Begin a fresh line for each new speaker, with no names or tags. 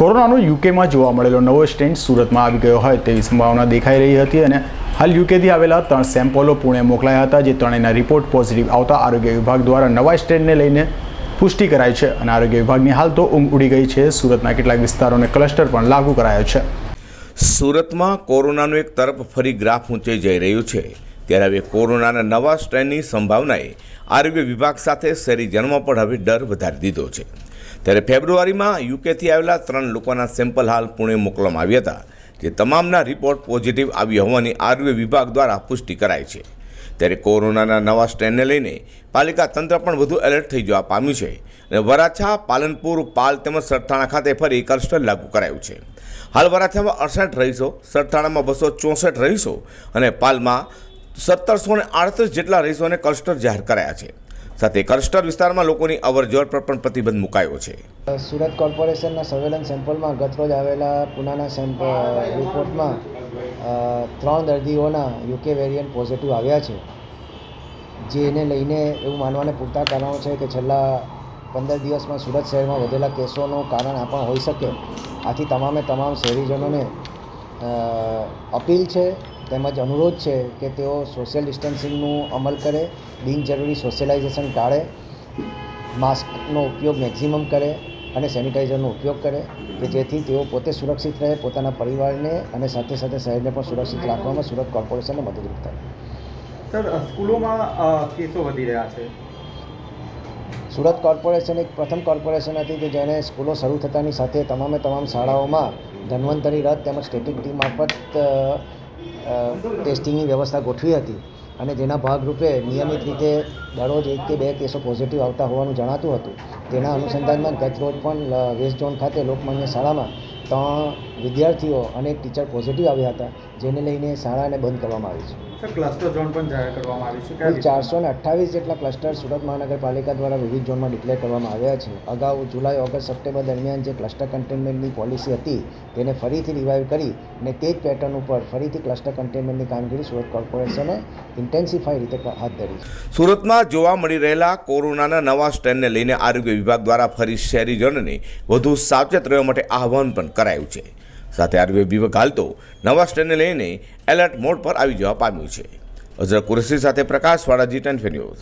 કોરોનાનો યુકેમાં જોવા મળેલો નવો સ્ટેન્ડ સુરતમાં આવી ગયો હોય તેવી સંભાવના દેખાઈ રહી હતી અને હાલ યુકેથી આવેલા ત્રણ સેમ્પલો પુણે મોકલાયા હતા, જે ત્રણેયના રિપોર્ટ પોઝિટિવ આવતા આરોગ્ય વિભાગ દ્વારા નવા સ્ટેન્ડને લઈને પુષ્ટિ કરાઈ છે અને આરોગ્ય વિભાગની હાલ તો ઊંઘ ઉડી ગઈ છે. સુરતના કેટલાક વિસ્તારોને ક્લસ્ટર પણ લાગુ કરાયો છે.
સુરતમાં કોરોનાનો એક તરફ ફરી ગ્રાફ ઊંચે જઈ રહ્યું છે. ત્યારે હવે કોરોનાના નવા સ્ટ્રેનની સંભાવનાએ આરોગ્ય વિભાગ સાથે શહેરીજનમાં પણ હવે ડર વધારી દીધો છે. ત્યારે ફેબ્રુઆરીમાં યુકેથી આવેલા ત્રણ લોકોના સેમ્પલ હાલ પુણે મોકલવામાં આવ્યા હતા, જે તમામના રિપોર્ટ પોઝિટિવ આવ્યા હોવાની આરોગ્ય વિભાગ દ્વારા પુષ્ટિ કરાઈ છે. ત્યારે કોરોનાના નવા સ્ટ્રેનને લઈને પાલિકા તંત્ર પણ વધુ એલર્ટ થઈ જવા પામ્યું છે અને વરાછા, પાલનપુર, પાલ તેમજ સરથાણા ખાતે ફરી ક્લસ્ટર લાગુ કરાયું છે. હાલ વરાછામાં અડસઠ રહીશો, સરથાણામાં બસો ચોસઠ રહીશો અને પાલમાં સત્તરસો ને આડત્રીસ જેટલા રહીશોને ક્લસ્ટર જાહેર કરાયા છે. સાથે ક્લસ્ટર વિસ્તારમાં લોકોની અવરજવર પર પણ પ્રતિબંધ મુકાયો છે.
સુરત કોર્પોરેશનના સર્વેલન્સ સેમ્પલમાં ગતરોજ આવેલા પુનાના સેમ્પલ રિપોર્ટમાં ત્રણ દર્દીઓના યુકે વેરિયન્ટ પોઝિટિવ આવ્યા છે. જેને લઈને એવું માનવાને પૂરતા કારણો છે કે છેલ્લા પંદર દિવસમાં સુરત શહેરમાં વધેલા કેસોનું કારણ આ પણ હોઈ શકે. આથી તમામે તમામ શહેરીજનોને અપીલ છે તેમજ અનુરોધ છે કે તેઓ સોશિયલ ડિસ્ટન્સિંગનું અમલ કરે બિનજરૂરી સોશિયલાઇઝેશન ટાળે માસ્કનો ઉપયોગ મેક્ઝિમમ કરે અને સેનિટાઈઝરનો ઉપયોગ કરે કે જેથી તેઓ પોતે સુરક્ષિત રહે પોતાના પરિવારને અને સાથે સાથે શહેરને પણ સુરક્ષિત રાખવામાં સુરત કોર્પોરેશનને મદદરૂપ થાય.
સર સ્કૂલોમાં કેસો વધી રહ્યા છે?
સુરત કોર્પોરેશન એક પ્રથમ કોર્પોરેશન હતી કે જેણે સ્કૂલો શરૂ થતાની સાથે તમામે તમામ શાળાઓમાં ધન્વંતરી રથ તેમજ સ્ટેટિક ટીમ મારફત ટેસ્ટિંગની વ્યવસ્થા ગોઠવી હતી અને જેના ભાગરૂપે નિયમિત રીતે દરરોજ એક કે બે કેસો પોઝિટિવ આવતા હોવાનું જણાતું હતું. તેના અનુસંધાનમાં ગત રોજ પણ વેસ્ટ ઝોન ખાતે લોકમાન્ય શાળામાં ત્રણ વિદ્યાર્થીઓ અને ટીચર પોઝિટિવ આવ્યા હતા જેને લઈને શાળાને બંધ કરવામાં આવી છે.
સર ક્લસ્ટર ઝોન પણ જાહેર કરવામાં આવી છે.
ચારસો ને અઠ્ઠાવીસ જેટલા ક્લસ્ટર સુરત મહાનગરપાલિકા દ્વારા વિવિધ ઝોનમાં ડિક્લેર કરવામાં આવ્યા છે. અગાઉ જુલાઈ ઓગસ્ટ સપ્ટેમ્બર દરમિયાન જે ક્લસ્ટર કન્ટેનમેન્ટની પોલિસી હતી તેને ફરીથી રિવાઇવ કરી અને તે જ પેટર્ન ઉપર ફરીથી ક્લસ્ટર કન્ટેનમેન્ટની કામગીરી સુરત કોર્પોરેશને ઇન્ટેન્સિફાઈ રીતે હાથ ધરી છે.
સુરતમાં જોવા મળી રહેલા કોરોનાના નવા સ્ટ્રેનને લઈને આરોગ્ય વિભાગ દ્વારા ફરી શહેરીજનોને વધુ સાવચેત રહેવા માટે આહવાન પણ કરાયું છે. સાથે આરોગ્ય વિભાગ હાલ તો નવા સ્ટ્રેનને લઈને એલર્ટ મોડ પર આવી જવા પામ્યું છે. અઝર કુરેશી સાથે પ્રકાશવાળા જી ટેન ન્યૂઝ.